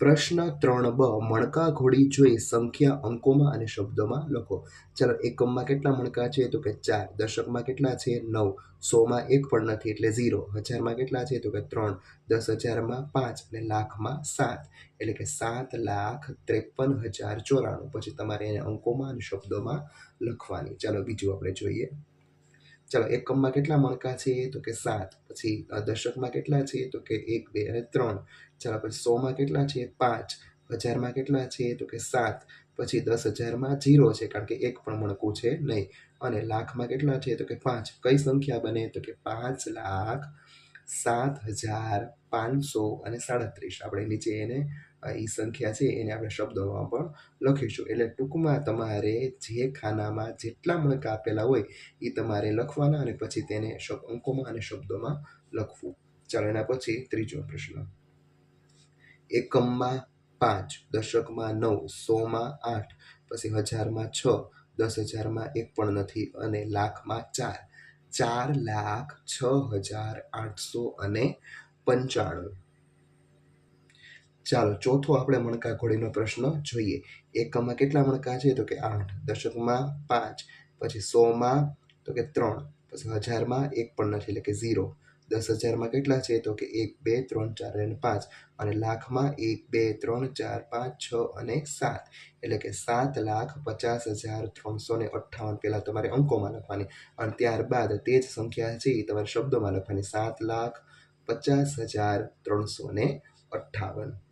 પ્રશ્ન ત્રણ બ, મણકા ઘોડી જોઈ સંખ્યા અંકોમાં અને શબ્દોમાં લખો. ચાલો, એકમમાં કેટલા મણકા છે તો કે ચાર, દશકમાં કેટલા છે? નવ, સોમાં એક પણ નથી એટલે ઝીરો. હજારમાં કેટલા છે તો કે ત્રણ, દસ હજારમાં પાંચ અને લાખમાં સાત. એટલે કે સાત લાખ ત્રેપન હજાર ચોરાણું. પછી તમારે એને અંકોમાં અને શબ્દોમાં લખવાની. ચાલો, બીજું આપણે જોઈએ. ચાલો એકમમાં કેટલા મણકા છે? તો કે સાત. પછી દશકમાં કેટલા છે? તો કે એક, બે અને ત્રણ. ચાલો, પછી સોમાં કેટલા છે? પાંચ. હજારમાં કેટલા છે? તો કે સાત. પછી દસ હજારમાં જીરો છે, કારણ કે એક પણ મણકું છે નહીં. અને લાખમાં કેટલા છે? તો કે પાંચ. કઈ સંખ્યા બને? તો કે પાંચ લાખ સાત હજાર પાંચસો અને સાડત્રીસ. આપણે નીચે એને એ સંખ્યા છે, એને આપણે શબ્દોમાં પણ લખીશું. એટલે ટૂંકમાં તમારે જે ખાનામાં જેટલા મણકા આપેલા હોય એ તમારે લખવાના અને પછી તેને અંકોમાં અને શબ્દોમાં લખવું. ચાલો, એના પછી ત્રીજો પ્રશ્ન. એકમમાં પાંચ, દશકમાં નવ, સોમાં આઠ, પછી હજારમાં છ દસ હજારમાં એક પણ નથી અને લાખમાં ચાર. ચાર લાખ છ હજાર આઠસો અને પંચાણું. ચાલો, ચોથો આપણે મણકા ઘોડીનો પ્રશ્ન જોઈએ. એકમમાં કેટલા મણકા છે? તો કે આઠ. દશકમાં પાંચ. પછી સોમાં, તો કે ત્રણ. પછી હજારમાં એક પણ નથી, એટલે કે ઝીરો. દસ હજારમાં કેટલા છે? તો કે એક, બે, ત્રણ, ચાર અને પાંચ. અને લાખમાં એક, બે, ત્રણ, ચાર, પાંચ, છ અને સાત. એટલે કે સાત લાખ પચાસ હજાર ત્રણસો ને અઠ્ઠાવન પહેલાં તમારે અંકોમાં લખવાની. અને ત્યારબાદ તે જ સંખ્યા છે એ તમારે શબ્દોમાં લખવાની. સાત લાખ પચાસ હજાર ત્રણસો ને અઠ્ઠાવન.